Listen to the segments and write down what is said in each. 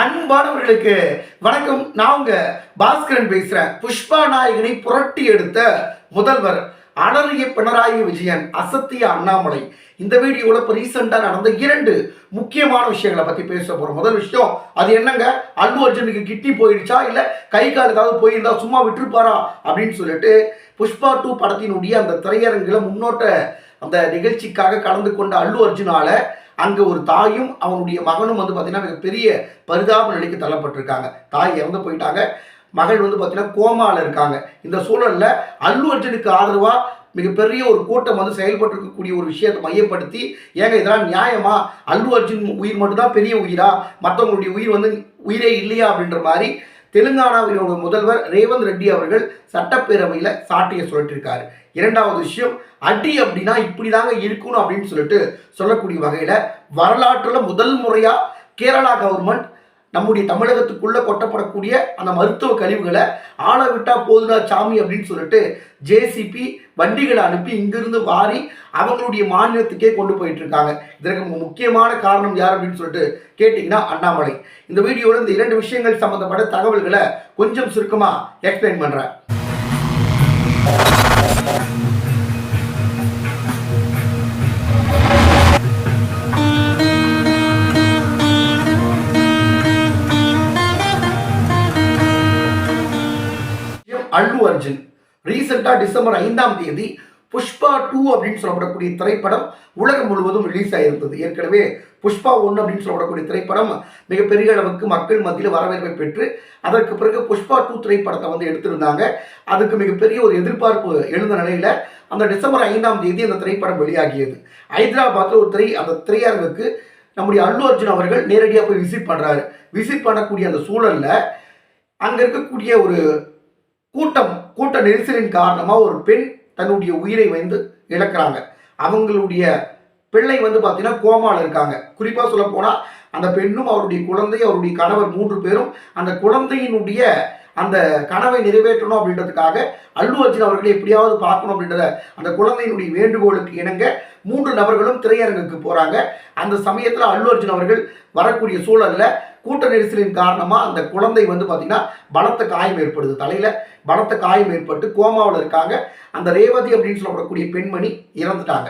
அன்பானவர்களுக்கு வணக்கம். நான் உங்க பாஸ்கரன் பேசுறேன். புஷ்பா நாயகனை புரட்டி எடுத்த முதல்வர் அலறிய பினராயி விஜயன் அசத்திய அண்ணாமலை. இந்த வீடியோவில் இப்போ ரீசெண்டாக நடந்த இரண்டு முக்கியமான விஷயங்களை பற்றி பேச போகிறோம் முதல் விஷயம் அது என்னங்க? அல்லு அர்ஜுனுக்கு கிட்டி போயிடுச்சா? இல்லை கை கால் ஏதாவது போயிருந்தா சும்மா விட்டுருப்பாரா? அப்படின்னு சொல்லிட்டு புஷ்பா டூ படத்தினுடைய அந்த திரையரங்கில் முன்னோட்ட அந்த நிகழ்ச்சிக்காக கலந்து கொண்ட அல்லு அர்ஜுனால அங்கே ஒரு தாயும் அவனுடைய மகனும் வந்து பார்த்தீங்கன்னா மிகப்பெரிய பரிதாப நிலைக்கு தள்ளப்பட்டிருக்காங்க. தாய் இறந்து போயிட்டாங்க. மகள் வந்து பார்த்தீங்கன்னா கோமாவில் இருக்காங்க. இந்த சூழலில் அல்லு அர்ஜுனுக்கு ஆதரவாக மிகப்பெரிய ஒரு கூட்டம் வந்து செயல்பட்டு இருக்கக்கூடிய ஒரு விஷயத்தை மையப்படுத்தி ஏங்க இதெல்லாம் நியாயமா? அல்லு அர்ஜுன் உயிர் மட்டும்தான் பெரிய உயிரா? மற்றவங்களுடைய உயிர் வந்து உயிரே இல்லையா அப்படின்ற மாதிரி தெலுங்கானாவினோட முதல்வர் ரேவந்த் ரெட்டி அவர்கள் சட்டப்பேரவையில் சாட்டியை சொல்லிட்டிருக்காரு இரண்டாவது விஷயம் அடி அப்படின்னா இப்படிதாங்க இருக்கணும் அப்படின்னு சொல்லிட்டு சொல்லக்கூடிய வகையில் வரலாற்றில் முதல் முறையாக கேரளா கவர்மெண்ட் நம்முடைய தமிழகத்துக்குள்ள கொட்டப்படக்கூடிய அந்த மருத்துவ கழிவுகளை ஆள விட்டா போதுடா சாமி அப்படின்னு சொல்லிட்டு ஜேசிபி வண்டிகளை அனுப்பி இங்கிருந்து வாரி அவங்களுடைய மாநிலத்துக்கே கொண்டு போயிட்டு இருக்காங்க இதற்கு முக்கியமான காரணம் யார் அப்படின்னு சொல்லிட்டு கேட்டிங்கன்னா அண்ணாமலை. இந்த வீடியோவில் இந்த இரண்டு விஷயங்கள் சம்பந்தப்பட்ட தகவல்களை கொஞ்சம் சுருக்கமாக எக்ஸ்பிளைன் பண்ணுறேன் அல்லு அர்ஜுன். ரீசெண்டாக டிசம்பர் ஐந்தாம் தேதி புஷ்பா டூ அப்படின்னு சொல்லப்படக்கூடிய திரைப்படம் உலகம் முழுவதும் ரிலீஸ் ஆகியிருந்தது ஏற்கனவே புஷ்பா ஒன்று அப்படின்னு சொல்லப்படக்கூடிய திரைப்படம் மிகப்பெரிய அளவுக்கு மக்கள் மத்தியில் வரவேற்பை பெற்று அதற்கு பிறகு புஷ்பா டூ திரைப்படத்தை வந்து எடுத்திருந்தாங்க. அதுக்கு மிகப்பெரிய ஒரு எதிர்பார்ப்பு எழுந்த நிலையில் அந்த டிசம்பர் ஐந்தாம் தேதி அந்த திரைப்படம் வெளியாகியது. ஹைதராபாத்தில் ஒரு திரை அந்த திரையரங்குக்கு நம்முடைய அல்லு அர்ஜுன் அவர்கள் நேரடியாக போய் விசிட் பண்ணுறாரு விசிட் பண்ணக்கூடிய அந்த சூழலில் அங்கே இருக்கக்கூடிய ஒரு கூட்டம் கூட்ட நெரிசலின் காரணமாக ஒரு பெண் தன்னுடைய உயிரை வந்து இழக்கிறாங்க. அவங்களுடைய பிள்ளை வந்து பார்த்தீங்கன்னா கோமாவில் இருக்காங்க. குறிப்பாக சொல்ல போனால் அந்த பெண்ணும் அவருடைய குழந்தை அவருடைய கணவர் மூன்று பேரும் அந்த குழந்தையினுடைய அந்த கனவை நிறைவேற்றணும் அப்படின்றதுக்காக அல்லு அர்ஜுன் அவர்களை எப்படியாவது பார்க்கணும் அப்படின்றத அந்த குழந்தையினுடைய வேண்டுகோளுக்கு இணங்க மூன்று நபர்களும் திரையரங்குக்கு போகிறாங்க அந்த சமயத்தில் அல்லு அர்ஜுன் அவர்கள் வரக்கூடிய சூழல்ல கூட்ட நெரிசலின் காரணமாக அந்த குழந்தை வந்து பார்த்திங்கன்னா பலத்த காயம் ஏற்படுது தலையில். பலத்த காயம் ஏற்பட்டு கோமாவில் இருக்காங்க. அந்த ரேவதி அப்படின்னு சொல்லப்படக்கூடிய பெண்மணி இறந்துட்டாங்க.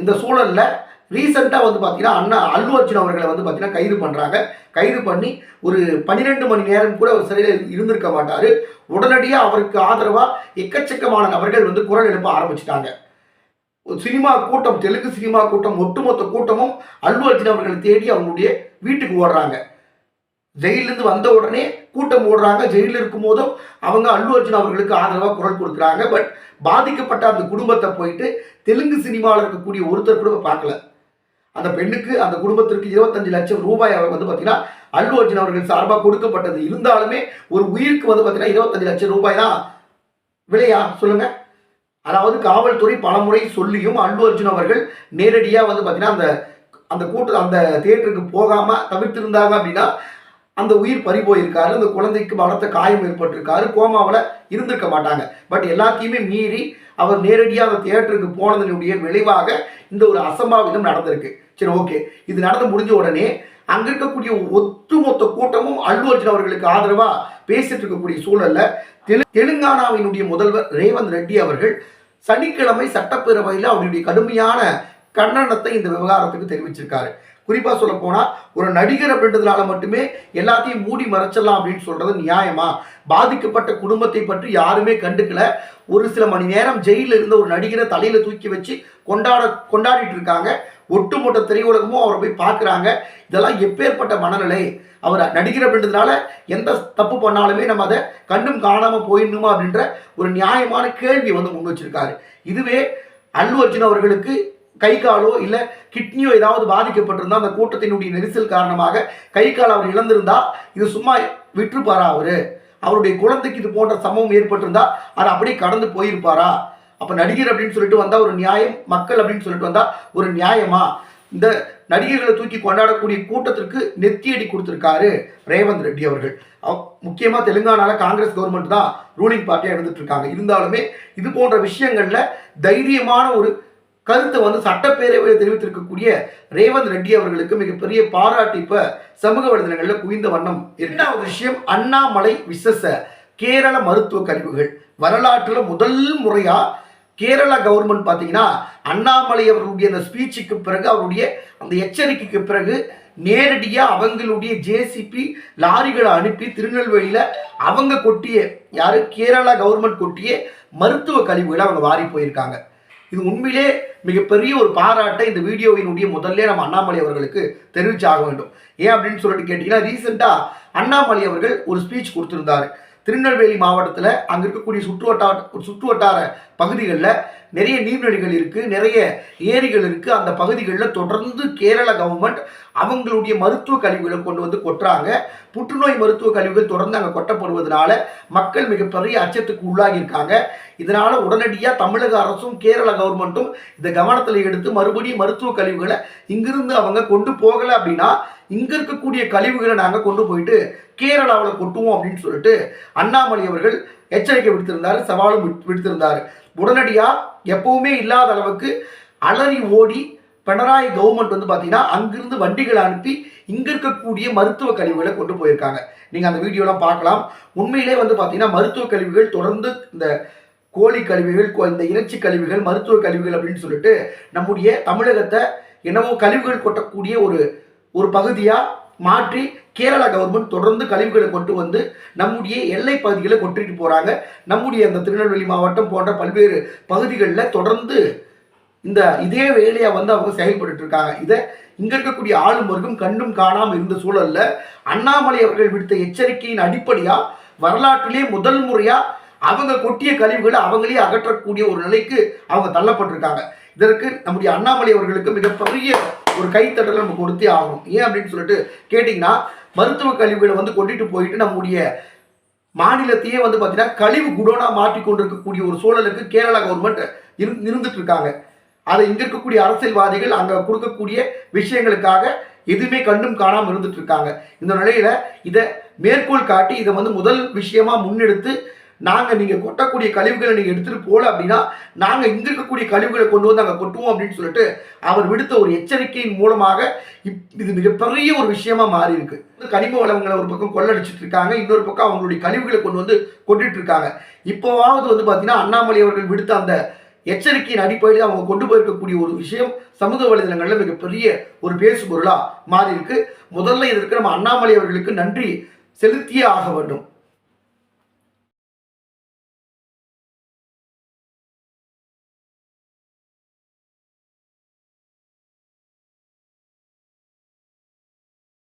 இந்த சூழலில் ரீசெண்டாக வந்து பார்த்தீங்கன்னா அண்ணா அல்லு அர்ஜுன் அவர்களை வந்து பார்த்தீங்கன்னா கைது பண்ணுறாங்க கைது பண்ணி ஒரு பன்னிரெண்டு மணி நேரம் கூட அவர் சிறையில் இருந்திருக்க மாட்டார். உடனடியாக அவருக்கு ஆதரவாக எக்கச்சக்கமான நபர்கள் வந்து குரல் எழுப்ப ஆரம்பிச்சிட்டாங்க. சினிமா கூட்டம் தெலுங்கு சினிமா கூட்டம் ஒட்டுமொத்த கூட்டமும் அல்லு அர்ஜுன் அவர்களை தேடி அவங்களுடைய வீட்டுக்கு ஓடுறாங்க. ஜெயிலிருந்து வந்த உடனே கூட்டம் ஓடுறாங்க. ஜெயிலில் இருக்கும் போதும் அவங்க அல்லு அர்ஜுன் அவர்களுக்கு ஆதரவாக குரல் கொடுக்குறாங்க. பட் பாதிக்கப்பட்ட அந்த குடும்பத்தை போயிட்டு தெலுங்கு சினிமாவில் இருக்கக்கூடிய ஒருத்தர் கூட பார்க்கல. அந்த பெண்ணுக்கு அந்த குடும்பத்திற்கு இருபத்தஞ்சு லட்சம் ரூபாய் அவர் வந்து பார்த்தீங்கன்னா அல்லு அர்ஜுன் அவர்கள் சார்பாக கொடுக்கப்பட்டது. இருந்தாலுமே ஒரு உயிருக்கு வந்து பார்த்தீங்கன்னா இருபத்தஞ்சு லட்சம் ரூபாய் தான் விலையா? சொல்லுங்க. அதாவது காவல்துறை பலமுறை சொல்லியும் அல்லு அர்ஜுன் அவர்கள் நேரடியாக வந்து பார்த்தீங்கன்னா அந்த அந்த கூட்ட அந்த தேட்டருக்கு போகாமல் தவிர்த்திருந்தாங்க அப்படின்னா அந்த உயிர் பறி போயிருக்காரு அந்த குழந்தைக்கு பலத்த காயம் ஏற்பட்டிருக்காரு கோமாவில் இருந்திருக்க மாட்டாங்க. பட் எல்லாத்தையுமே மீறி அவர் நேரடியாக அந்த தியேட்டருக்கு போனதனுடைய விளைவாக இந்த ஒரு அசம்பாவிதம் நடந்திருக்கு. சரி ஓகே இது நடந்து முடிஞ்ச உடனே அங்க இருக்கக்கூடிய ஒட்டுமொத்த கூட்டமும் அல்லு அர்ஜுன் அவர்களுக்கு ஆதரவா பேசிட்டு இருக்கக்கூடிய சூழல்ல தெலு தெலுங்கானாவினுடைய முதல்வர் ரேவந்த் ரெட்டி அவர்கள் சனிக்கிழமை சட்டப்பேரவையில் அவருடைய கடுமையான கண்டனத்தை இந்த விவகாரத்துக்கு தெரிவிச்சிருக்காரு. குறிப்பாக சொல்ல போனால் ஒரு நடிகர் அப்படின்றதுனால மட்டுமே எல்லாத்தையும் மூடி மறைச்சிடலாம் அப்படின்னு சொல்கிறது நியாயமா? பாதிக்கப்பட்ட குடும்பத்தை பற்றி யாருமே கண்டுக்கல. ஒரு சில மணி நேரம் ஜெயிலில் இருந்த ஒரு நடிகரை தலையில் தூக்கி வச்சு கொண்டாட கொண்டாடிட்டு இருக்காங்க. ஒட்டுமொத்த திரையுலகமும் அவரை போய் பார்க்குறாங்க. இதெல்லாம் எப்பேற்பட்ட மனநிலை? அவர் நடிகர் அப்படின்றதுனால எந்த தப்பு பண்ணாலுமே நம்ம அதை கண்டும் காணாமல் போயிடணுமா அப்படின்ற ஒரு நியாயமான கேள்வி வந்து முன் வச்சிருக்காரு. இதுவே அல்லு அர்ஜுன் அவர்களுக்கு கை காலோ இல்லை கிட்னியோ ஏதாவது பாதிக்கப்பட்டிருந்தா அந்த கூட்டத்தினுடைய நெரிசல் காரணமாக கை கால் அவர் இழந்திருந்தா இது சும்மா விட்டுருப்பாரா அவரு? அவருடைய குழந்தைக்கு இது போன்ற சம்பவம் ஏற்பட்டிருந்தா அவர் அப்படியே கடந்து போயிருப்பாரா? அப்போ நடிகர் அப்படின்னு சொல்லிட்டு வந்தால் ஒரு நியாயம் மக்கள் அப்படின்னு சொல்லிட்டு வந்தால் ஒரு நியாயமா? இந்த நடிகர்களை தூக்கி கொண்டாடக்கூடிய கூட்டத்திற்கு நெத்தியடி கொடுத்துருக்காரு ரேவந்த் ரெட்டி அவர்கள். அவ் முக்கியமாக தெலுங்கானால காங்கிரஸ் கவர்மெண்ட் தான் ரூலிங் பார்ட்டியாக இருந்துட்டு இருக்காங்க. இருந்தாலுமே இது போன்ற விஷயங்களில் தைரியமான ஒரு கருத்தை வந்து சட்டப்பேரவையில் தெரிவித்திருக்கக்கூடிய ரேவந்த் ரெட்டி அவர்களுக்கு மிகப்பெரிய பாராட்டு இப்போ சமூக வலைதளங்களில் குவிந்த வண்ணம் இரண்டாவது விஷயம் அண்ணாமலை விசேஷ கேரள மருத்துவ கழிவுகள். வரலாற்றில் முதல் முறையா கேரளா கவர்மெண்ட் பார்த்தீங்கன்னா அண்ணாமலை அவர்களுடைய அந்த ஸ்பீச்சுக்கு பிறகு அவருடைய அந்த எச்சரிக்கைக்கு பிறகு நேரடியாக அவங்களுடைய ஜேசிபி லாரிகளை அனுப்பி திருநெல்வேலியில் அவங்க கொட்டிய யார்? கேரளா கவர்மெண்ட் கொட்டிய மருத்துவ கழிவுகளை அவங்க வாரி போயிருக்காங்க. இது உண்மையிலே மிகப்பெரிய ஒரு பாராட்டை இந்த வீடியோவினுடைய முதல்ல நம்ம அண்ணாமலை அவர்களுக்கு தெரிவிச்சாக வேண்டும். ஏன் அப்படின்னு சொல்லிட்டு கேட்டிங்கன்னா ரீசெண்டாக அண்ணாமலை அவர்கள் ஒரு ஸ்பீச் கொடுத்துருந்தாரு. திருநெல்வேலி மாவட்டத்தில் அங்கே இருக்கக்கூடிய சுற்று வட்டார சுற்று வட்டார பகுதிகளில் நிறைய நீர்நிலைகள் இருக்குது நிறைய ஏரிகள் இருக்குது அந்த பகுதிகளில் தொடர்ந்து கேரள கவர்மெண்ட் அவங்களுடைய மருத்துவ கழிவுகளை கொண்டு வந்து கொட்டுறாங்க. புற்றுநோய் மருத்துவ கழிவுகள் தொடர்ந்து அங்கே கொட்டப்படுவதனால மக்கள் மிகப்பெரிய அச்சத்துக்கு உள்ளாகியிருக்காங்க இதனால் உடனடியாக தமிழக அரசும் கேரள கவர்மெண்ட்டும் இதை கவனத்தில் எடுத்து மறுபடியும் மருத்துவ கழிவுகளை இங்கிருந்து அவங்க கொண்டு போகலை அப்படின்னா இங்கே இருக்கக்கூடிய கழிவுகளை நாங்கள் கொண்டு போயிட்டு கேரளாவில் கொட்டுவோம் அப்படின்னு சொல்லிட்டு அண்ணாமலை அவர்கள் எச்சரிக்கை விடுத்திருந்தார் சவாலும் விடுத்திருந்தார். உடனடியாக எப்பவுமே இல்லாத அளவுக்கு அலறி ஓடி பினராயி கவர்மெண்ட் வந்து பார்த்தீங்கன்னா அங்கிருந்து வண்டிகளை அனுப்பி இங்கே இருக்கக்கூடிய மருத்துவ கழிவுகளை கொண்டு போயிருக்காங்க. நீங்கள் அந்த வீடியோலாம் பார்க்கலாம். உண்மையிலே வந்து பார்த்தீங்கன்னா மருத்துவ கழிவுகள் தொடர்ந்து இந்த கோழி கழிவுகள் கோ- இந்த இறைச்சி கழிவுகள் மருத்துவ கழிவுகள் அப்படின்னு சொல்லிட்டு நம்முடைய தமிழகத்தை என்னவோ கழிவுகள் கொட்டக்கூடிய ஒரு ஒரு பகுதியாக மாற்றி கேரளா கவர்மெண்ட் தொடர்ந்து கழிவுகளை கொண்டு வந்து நம்முடைய எல்லை பகுதிகளை கொட்டிட்டு போகிறாங்க நம்முடைய அந்த திருநெல்வேலி மாவட்டம் போன்ற பல்வேறு பகுதிகளில் தொடர்ந்து இந்த இதே வேலையை வந்து அவங்க செயல்பட்டு இருக்காங்க. இதை இங்கே இருக்கக்கூடிய ஆளும் வர்க்கம் கண்டும் காணாம இருந்த சூழலில் அண்ணாமலை அவர்கள் விடுத்த எச்சரிக்கையின் அடிப்படையாக வரலாற்றிலே முதல் முறையாக அவங்க கொட்டிய கழிவுகளை அவங்களே அகற்றக்கூடிய ஒரு நிலைக்கு அவங்க தள்ளப்பட்டிருக்காங்க. இதற்கு நம்முடைய அண்ணாமலை அவர்களுக்கு மிகப்பெரிய ஒரு கைத்தட்டலை நம்ம கொடுத்தே ஆகணும். ஏன் அப்படின்னு சொல்லிட்டு கேட்டிங்கன்னா மருத்துவ கழிவுகளை வந்து கொண்டுட்டு போயிட்டு நம்முடைய மாநிலத்தையே வந்து பார்த்தீங்கன்னா கழிவு குடோனா மாற்றி கொண்டிருக்கக்கூடிய ஒரு சூழலுக்கு கேரளா கவர்மெண்ட் இரு இருந்துட்டு இருக்காங்க. அதை இங்கே இருக்கக்கூடிய அரசியல்வாதிகள் அங்கே கொடுக்கக்கூடிய விஷயங்களுக்காக எதுவுமே கண்டும் காணாமல் இருந்துட்டு இருக்காங்க. இந்த நிலையில இதை மேற்கோள் காட்டி இதை வந்து முதல் விஷயமா முன்னெடுத்து நாங்கள் நீங்கள் கொட்டக்கூடிய கழிவுகளை நீங்கள் எடுத்துகிட்டு போகல அப்படின்னா நாங்கள் இங்கிருக்கக்கூடிய கழிவுகளை கொண்டு வந்து அங்கே கொட்டுவோம் அப்படின்னு சொல்லிட்டு அவர் விடுத்த ஒரு எச்சரிக்கையின் மூலமாக இப்- இது மிகப்பெரிய ஒரு விஷயமா மாறி இருக்கு கனிம வளங்களை ஒரு பக்கம் கொள்ளடிச்சிட்டு இருக்காங்க இன்னொரு பக்கம் அவங்களுடைய கழிவுகளை கொண்டு வந்து கொண்டுட்டு இருக்காங்க. இப்போவாவது வந்து பார்த்தீங்கன்னா அண்ணாமலை அவர்கள் விடுத்த அந்த எச்சரிக்கையின் அடிப்படையில் அவங்க கொண்டு போயிருக்கக்கூடிய ஒரு விஷயம் சமூக வலைதளங்களில் மிகப்பெரிய ஒரு பேசுபொருளாக மாறி இருக்கு முதல்ல இதற்கு நம்ம அண்ணாமலை அவர்களுக்கு நன்றி செலுத்தியே ஆக வேண்டும்.